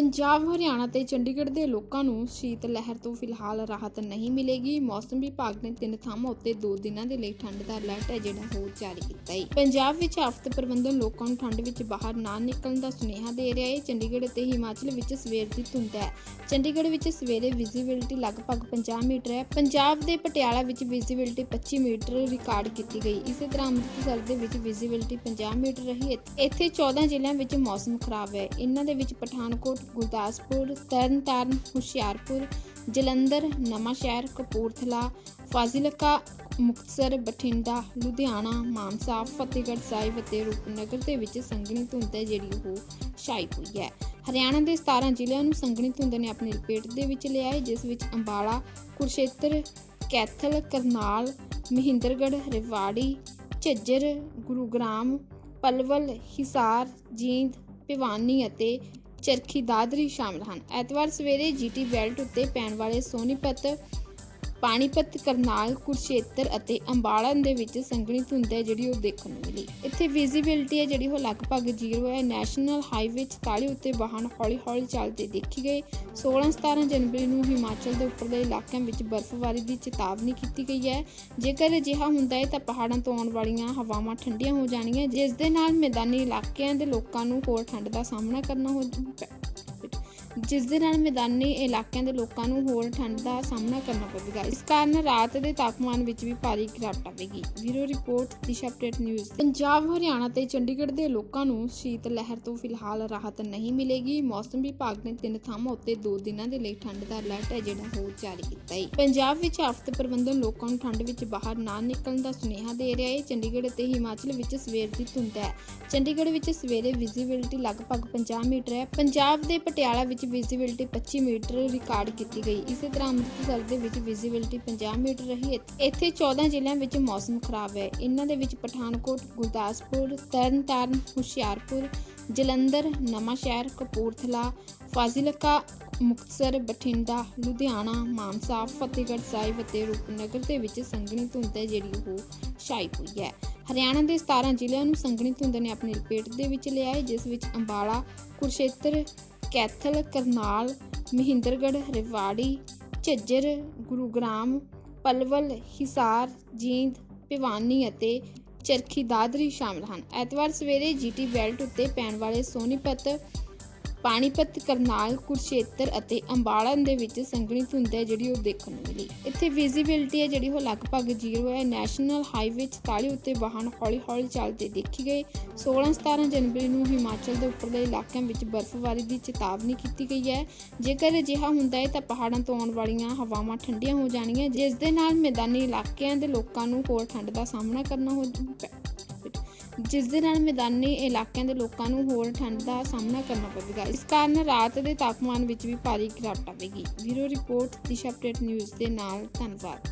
ਪੰਜਾਬ, ਹਰਿਆਣਾ ਤੇ ਚੰਡੀਗੜ੍ਹ ਦੇ ਲੋਕਾਂ ਨੂੰ ਸ਼ੀਤ ਲਹਿਰ ਤੋਂ ਫਿਲਹਾਲ ਰਾਹਤ ਨਹੀਂ ਮਿਲੇਗੀ। ਮੌਸਮ ਵਿਭਾਗ ਨੇ ਤਿੰਨ ਥਾਵਾਂ ਉੱਤੇ 2 ਦਿਨਾਂ ਦੇ ਲਈ ਠੰਡ ਦਾ ਅਲਰਟ ਹੈ ਜਿਹੜਾ ਹੋਰ ਜਾਰੀ ਕੀਤਾ ਹੈ। ਪੰਜਾਬ ਵਿੱਚ ਆਫ਼ਤ ਪ੍ਰਬੰਧਨ ਲੋਕਾਂ ਨੂੰ ਠੰਡ ਵਿੱਚ ਬਾਹਰ ਨਾ ਨਿਕਲਣ ਦਾ ਸੁਨੇਹਾ ਦੇ ਰਿਹਾ ਹੈ। ਚੰਡੀਗੜ੍ਹ ਅਤੇ ਹਿਮਾਚਲ ਵਿੱਚ ਸਵੇਰ ਦੀ ਧੁੰਦ ਹੈ। ਚੰਡੀਗੜ੍ਹ ਵਿੱਚ ਸਵੇਰੇ ਵਿਜ਼ਿਬਿਲਟੀ ਲਗਭਗ 50 ਮੀਟਰ ਹੈ। ਪੰਜਾਬ ਦੇ ਪਟਿਆਲਾ ਵਿੱਚ ਵਿਜ਼ਿਬਿਲਟੀ 25 ਮੀਟਰ ਰਿਕਾਰਡ ਕੀਤੀ ਗਈ। ਇਸੇ ਤਰ੍ਹਾਂ ਅੰਮ੍ਰਿਤਸਰ ਦੇ ਵਿੱਚ ਵਿਜ਼ਿਬਿਲਟੀ 50 ਮੀਟਰ ਰਹੀ ਇੱਥੇ- ਇੱਥੇ 14 ਜ਼ਿਲ੍ਹਿਆਂ ਵਿੱਚ ਮੌਸਮ ਖਰਾਬ ਹੈ। ਇਹਨਾਂ ਦੇ ਵਿੱਚ ਪਠਾਨਕੋਟ ਗੁਰਦਾਸਪੁਰ, ਤਰਨਤਾਰਨ, ਹੁਸ਼ਿਆਰਪੁਰ, ਜਲੰਧਰ, ਨਵਾਂਸ਼ਹਿਰ, ਕਪੂਰਥਲਾ, ਫਾਜ਼ਿਲਕਾ, ਮੁਕਤਸਰ, ਬਠਿੰਡਾ, ਲੁਧਿਆਣਾ, ਮਾਨਸਾ, ਫਤਿਹਗੜ੍ਹ ਸਾਹਿਬ ਅਤੇ ਰੂਪਨਗਰ ਦੇ ਵਿੱਚ ਸੰਘਣੀ ਧੁੰਦ ਹੈ ਜਿਹੜੀ ਉਹ ਛਾਈ ਹੋਈ ਹੈ। ਹਰਿਆਣਾ ਦੇ 17 ਜ਼ਿਲ੍ਹਿਆਂ ਨੂੰ ਸੰਘਣੀ ਧੁੰਦ ਨੇ ਆਪਣੀ ਲਪੇਟ ਦੇ ਵਿੱਚ ਲਿਆ ਹੈ, ਜਿਸ ਵਿੱਚ ਅੰਬਾਲਾ ਕੁਰਸ਼ੇਤਰ ਕੈਥਲ, ਕਰਨਾਲ, ਮਹਿੰਦਰਗੜ੍ਹ, ਰੇਵਾੜੀ, ਝੱਜਰ, ਗੁਰੂਗ੍ਰਾਮ, ਪਲਵਲ, ਹਿਸਾਰ, ਜੀਂਦ, ਭਿਵਾਨੀ ਅਤੇ ਚਰਖੀ ਦਾਦਰੀ ਸ਼ਾਮਲ ਹਨ। ਐਤਵਾਰ ਸਵੇਰੇ ਜੀਟੀ ਬੈਲਟ ਉੱਤੇ ਪੈਣ ਵਾਲੇ ਸੋਨੀਪਤ ਪਾਣੀਪਤ ਕਰਨਾਲ ਕੁਰਸ਼ੇਤਰ ਅਤੇ ਅੰਬਾਲਾ ਦੇ ਵਿੱਚ ਸੰਘਣੀ ਧੁੰਦ ਹੈ, ਜਿਹੜੀ ਉਹ ਦੇਖਣ ਨੂੰ ਮਿਲੀ। ਇੱਥੇ ਵਿਜ਼ਿਬਿਲਟੀ ਹੈ, ਜਿਹੜੀ ਉਹ ਲਗਭਗ ਜ਼ੀਰੋ ਹੈ। ਨੈਸ਼ਨਲ ਹਾਈਵੇ 44 ਉੱਤੇ ਵਾਹਨ ਹੌਲੀ-ਹੌਲੀ ਚੱਲਦੇ ਦੇਖੇ ਗਏ। 16-17 ਜਨਵਰੀ ਨੂੰ ਹਿਮਾਚਲ ਦੇ ਉੱਪਰਲੇ ਇਲਾਕਿਆਂ ਵਿੱਚ ਬਰਫ਼ਬਾਰੀ ਦੀ ਚੇਤਾਵਨੀ ਕੀਤੀ ਗਈ ਹੈ। ਜੇਕਰ ਅਜਿਹਾ ਹੁੰਦਾ ਹੈ, ਤਾਂ ਪਹਾੜਾਂ ਤੋਂ ਆਉਣ ਵਾਲੀਆਂ ਹਵਾਵਾਂ ਠੰਡੀਆਂ ਹੋ ਜਾਣਗੀਆਂ, ਜਿਸ ਦੇ ਨਾਲ ਮੈਦਾਨੀ ਇਲਾਕਿਆਂ ਦੇ ਲੋਕਾਂ ਨੂੰ ਹੋਰ ਠੰਡ ਦਾ ਸਾਹਮਣਾ ਕਰਨਾ ਹੋ ਜਿਸ ਦੇ ਨਾਲ ਮੈਦਾਨੀ ਇਲਾਕਿਆਂ ਦੇ ਲੋਕਾਂ ਨੂੰ ਹੋਰ ਠੰਡ ਦਾ ਸਾਹਮਣਾ ਕਰਨਾ ਪਵੇਗਾ। ਇਸ ਕਾਰਨ ਰਾਤ ਦੇ ਤਾਪਮਾਨ ਵਿੱਚ ਵੀ ਭਾਰੀ ਗਿਰਾਵਟ ਆਵੇਗੀ। ਵੀਰੋ ਰਿਪੋਰਟ, ਦਿਸ਼ਾ ਅਪਡੇਟ ਨਿਊਜ਼। ਪੰਜਾਬ, ਹਰਿਆਣਾ ਤੇ ਚੰਡੀਗੜ੍ਹ ਦੇ ਲੋਕਾਂ ਨੂੰ ਸ਼ੀਤ ਲਹਿਰ ਤੋਂ ਫਿਲਹਾਲ ਰਾਹਤ ਨਹੀਂ ਮਿਲੇਗੀ। ਮੌਸਮ ਵਿਭਾਗ ਨੇ ਤਿੰਨ ਥਾਵਾਂ ਉੱਤੇ 2 ਦਿਨਾਂ ਦੇ ਲਈ ਠੰਡ ਦਾ ਅਲਰਟ ਹੈ, ਜਿਹੜਾ ਹੋਰ ਜਾਰੀ ਕੀਤਾ ਹੈ। ਪੰਜਾਬ ਵਿੱਚ ਆਫ਼ਤ ਪ੍ਰਬੰਧਨ ਲੋਕਾਂ ਨੂੰ ਠੰਡ ਵਿੱਚ ਬਾਹਰ ਨਾ ਨਿਕਲਣ ਦਾ ਸੁਨੇਹਾ ਦੇ ਰਿਹਾ ਹੈ। ਚੰਡੀਗੜ੍ਹ ਤੇ ਹਿਮਾਚਲ ਵਿੱਚ ਸਵੇਰ ਦੀ ਧੁੰਦ ਹੈ। ਚੰਡੀਗੜ੍ਹ ਵਿੱਚ ਸਵੇਰੇ ਵਿਜ਼ਿਬਿਲਟੀ ਲਗਭਗ 50 ਮੀਟਰ ਹੈ। ਪੰਜਾਬ ਦੇ ਪਟਿਆਲਾ ਵਿੱਚ ਵਿਜ਼ਿਬਿਲਟੀ 25 ਮੀਟਰ ਰਿਕਾਰਡ ਕੀਤੀ ਗਈ। ਇਸੇ ਤਰ੍ਹਾਂ ਅੰਮ੍ਰਿਤਸਰ ਦੇ ਵਿੱਚ ਵਿਜ਼ਿਬਿਲਟੀ 50 ਮੀਟਰ ਰਹੀ। ਇੱਥੇ- ਇੱਥੇ 14 ਜ਼ਿਲ੍ਹਿਆਂ ਵਿੱਚ ਮੌਸਮ ਖਰਾਬ ਹੈ। ਇਹਨਾਂ ਦੇ ਵਿੱਚ ਪਠਾਨਕੋਟ, ਗੁਰਦਾਸਪੁਰ, ਤਰਨਤਾਰਨ, ਹੁਸ਼ਿਆਰਪੁਰ, ਜਲੰਧਰ, ਨਵਾਂਸ਼ਹਿਰ, ਕਪੂਰਥਲਾ, ਫਾਜ਼ਿਲਕਾ, ਮੁਕਤਸਰ, ਬਠਿੰਡਾ, ਲੁਧਿਆਣਾ, ਮਾਨਸਾ, ਫਤਿਹਗੜ੍ਹ ਸਾਹਿਬ ਅਤੇ ਰੂਪਨਗਰ ਦੇ ਵਿੱਚ ਸੰਘਣੀ ਧੁੰਦ ਹੈ, ਜਿਹੜੀ ਉਹ ਛਾਈ ਹੋਈ ਹੈ। ਹਰਿਆਣਾ ਦੇ 17 ਜ਼ਿਲ੍ਹਿਆਂ ਨੂੰ ਸੰਘਣੀ ਧੁੰਦ ਨੇ ਆਪਣੀ ਲਪੇਟ ਦੇ ਵਿੱਚ ਲਿਆ ਹੈ, ਜਿਸ ਵਿੱਚ ਅੰਬਾਲਾ ਕੁਰਸ਼ੇਤਰ ਕੈਥਲ, ਕਰਨਾਲ, ਮਹਿੰਦਰਗੜ੍ਹ, ਰੇਵਾੜੀ, ਝੱਜਰ, ਗੁਰੂਗ੍ਰਾਮ, ਪਲਵਲ, ਹਿਸਾਰ, ਜੀਂਦ, ਭਿਵਾਨੀ ਅਤੇ ਚਰਖੀ ਦਾਦਰੀ ਸ਼ਾਮਲ ਹਨ। ਐਤਵਾਰ ਸਵੇਰੇ ਜੀਟੀ ਬੈਲਟ ਉੱਤੇ ਪੈਣ ਵਾਲੇ ਸੋਨੀਪਤ ਪਾਣੀਪਤ ਕਰਨਾਲ ਕੁਰਸ਼ੇਤਰ ਅਤੇ ਅੰਬਾਲਾ ਦੇ ਵਿੱਚ ਸੰਘਣੀ ਧੁੰਦ ਹੈ, ਜਿਹੜੀ ਉਹ ਦੇਖਣ ਨੂੰ ਮਿਲੀ। ਇੱਥੇ ਵਿਜ਼ਿਬਿਲਟੀ ਹੈ, ਜਿਹੜੀ ਉਹ ਲਗਭਗ ਜ਼ੀਰੋ ਹੈ। ਨੈਸ਼ਨਲ ਹਾਈਵੇ 44 ਉੱਤੇ ਵਾਹਨ ਹੌਲੀ-ਹੌਲੀ ਚੱਲਦੇ ਦੇਖੇ ਗਏ। 16-17 ਜਨਵਰੀ ਨੂੰ ਹਿਮਾਚਲ ਦੇ ਉੱਪਰਲੇ ਇਲਾਕਿਆਂ ਵਿੱਚ ਬਰਫ਼ਬਾਰੀ ਦੀ ਚੇਤਾਵਨੀ ਕੀਤੀ ਗਈ ਹੈ। ਜੇਕਰ ਅਜਿਹਾ ਹੁੰਦਾ ਹੈ, ਤਾਂ ਪਹਾੜਾਂ ਤੋਂ ਆਉਣ ਵਾਲੀਆਂ ਹਵਾਵਾਂ ਠੰਡੀਆਂ ਹੋ ਜਾਣਗੀਆਂ, ਜਿਸ ਦੇ ਨਾਲ ਮੈਦਾਨੀ ਇਲਾਕਿਆਂ ਦੇ ਲੋਕਾਂ ਨੂੰ ਹੋਰ ਠੰਡ ਦਾ ਸਾਹਮਣਾ ਕਰਨਾ ਹੋ ਜਿਸ ਦੇ ਨਾਲ ਮੈਦਾਨੀ ਇਲਾਕਿਆਂ ਦੇ ਲੋਕਾਂ ਨੂੰ ਹੋਰ ਠੰਡ ਦਾ ਸਾਹਮਣਾ ਕਰਨਾ ਪਵੇਗਾ। ਇਸ ਕਾਰਨ ਰਾਤ ਦੇ ਤਾਪਮਾਨ ਵਿੱਚ ਵੀ ਭਾਰੀ ਗਿਰਾਵਟ ਆਵੇਗੀ। ਵੀਰੋ ਰਿਪੋਰਟ, ਦਿਸ਼ਾ ਅਪਡੇਟ ਨਿਊਜ਼ ਦੇ ਨਾਲ, ਧੰਨਵਾਦ।